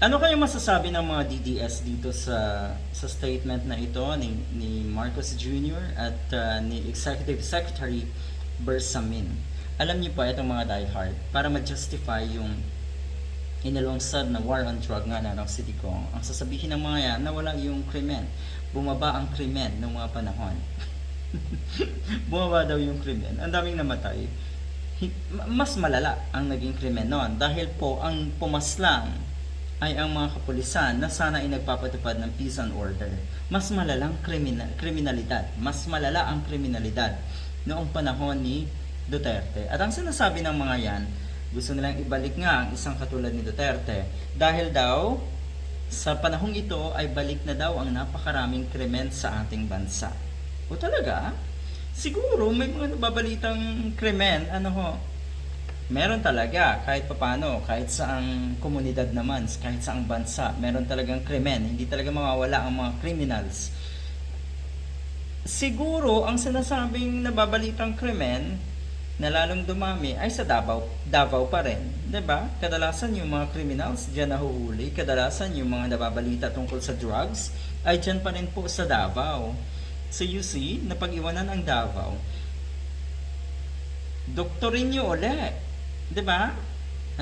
Ano kayo masasabi ng mga DDS dito sa sa statement na ito ni, ni Marcos Jr. at uh, ni Executive Secretary Bersamin? Alam niyo pa itong mga diehard para ma-justify yung inalungsad na war on drug nga na ng City Kong. Ang sasabihin ng mga yan na wala yung krimen. Bumaba ang krimen ng mga panahon. Bumaba daw yung krimen. Ang daming namatay. Mas malala ang naging krimen noon dahil po ang pumaslang ay ang mga kapulisan na sana ay nagpapatupad ng peace and order. Mas malalang kriminal, kriminalidad. Mas malala ang kriminalidad noong panahon ni Duterte. At ang sinasabi ng mga yan, gusto nilang ibalik nga ang isang katulad ni Duterte dahil daw sa panahong ito ay balik na daw ang napakaraming krimen sa ating bansa. O talaga? Siguro may mga nababalitang krimen, ano ho, meron talaga kahit papano, kahit saang komunidad naman, kahit saang bansa, meron talagang krimen, hindi talaga mawawala ang mga criminals. Siguro ang sinasabing nababalitang krimen na lalong dumami ay sa Davao, Davao pa rin. ba? Kadalasan yung mga criminals diyan nahuhuli, kadalasan yung mga nababalita tungkol sa drugs ay diyan pa rin po sa Davao. So you see, napag-iwanan ang Davao. Doktorin nyo uli. 'Di ba?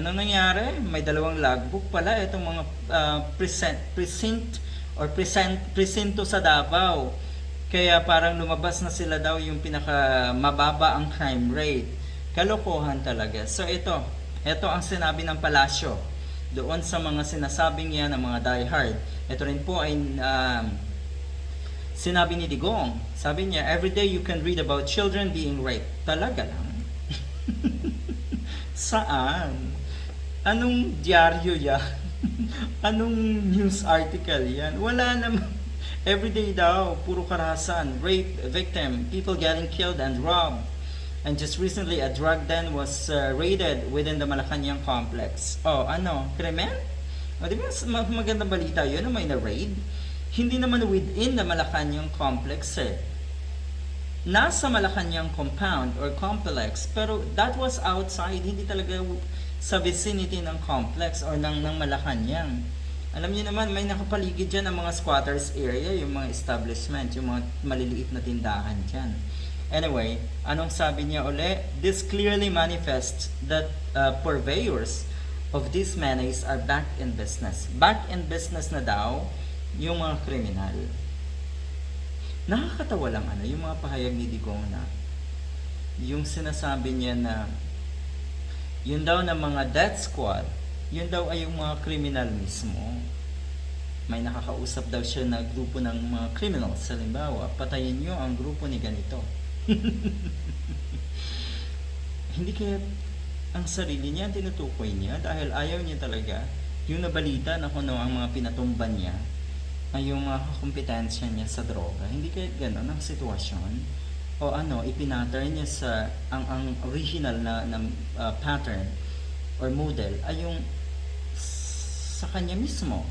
Ano nangyari? May dalawang logbook pala itong mga ah, present, precinct or present, presinto sa Davao. Kaya parang lumabas na sila daw yung pinaka mababa ang crime rate. Kalokohan talaga. So ito, ito ang sinabi ng palasyo doon sa mga sinasabing yan ng mga diehard. Ito rin po ay um, sinabi ni Digong. Sabi niya, every day you can read about children being raped. Talaga lang. Saan? Anong dyaryo yan? Anong news article yan? Wala naman. Everyday daw, puro karahasan, rape, victim, people getting killed and robbed. And just recently, a drug den was uh, raided within the Malacanang complex. Oh, ano? Krimen? O, di ba ma- magandang balita yun na may na-raid? Hindi naman within the Malacanang complex eh nasa Malacanang compound or complex pero that was outside hindi talaga sa vicinity ng complex or ng, ng Malacanang. Alam niyo naman may nakapaligid dyan ang mga squatters area yung mga establishment yung mga maliliit na tindahan dyan. Anyway anong sabi niya uli? This clearly manifests that uh, purveyors of these menace are back in business. Back in business na daw yung mga kriminal nakakatawa lang ano, yung mga pahayag ni Digong na yung sinasabi niya na yun daw na mga death squad, yun daw ay yung mga criminal mismo. May nakakausap daw siya na grupo ng mga criminals. Halimbawa, patayin niyo ang grupo ni ganito. Hindi kaya ang sarili niya tinutukoy niya dahil ayaw niya talaga yung nabalita na kung ano ang mga pinatumban niya ay yung mga kompetensya niya sa droga. Hindi kaya gano'n ang sitwasyon. O ano, ipinattern niya sa ang, ang original na, na uh, pattern or model ay yung sa kanya mismo.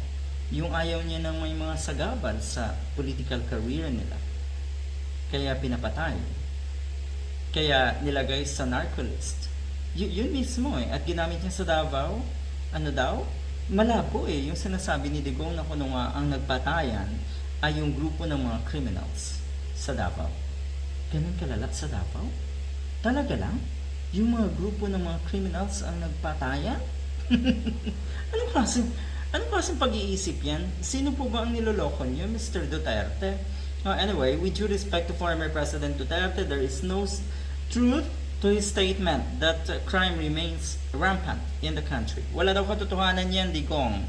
Yung ayaw niya ng may mga sagabal sa political career nila. Kaya pinapatay. Kaya nilagay sa narcolist. Y- yun mismo eh. At ginamit niya sa Davao, ano daw? Malabo eh. Yung sinasabi ni Digong na kuno nga ang nagpatayan ay yung grupo ng mga criminals sa Davao. Ganun kalala sa Davao? Talaga lang? Yung mga grupo ng mga criminals ang nagpatayan? anong klase? Anong klaseng pag-iisip yan? Sino po ba ang niloloko niyo, Mr. Duterte? Uh, anyway, with due respect to former President Duterte, there is no truth to his statement that crime remains rampant in the country. Wala daw katotohanan yan, Digong.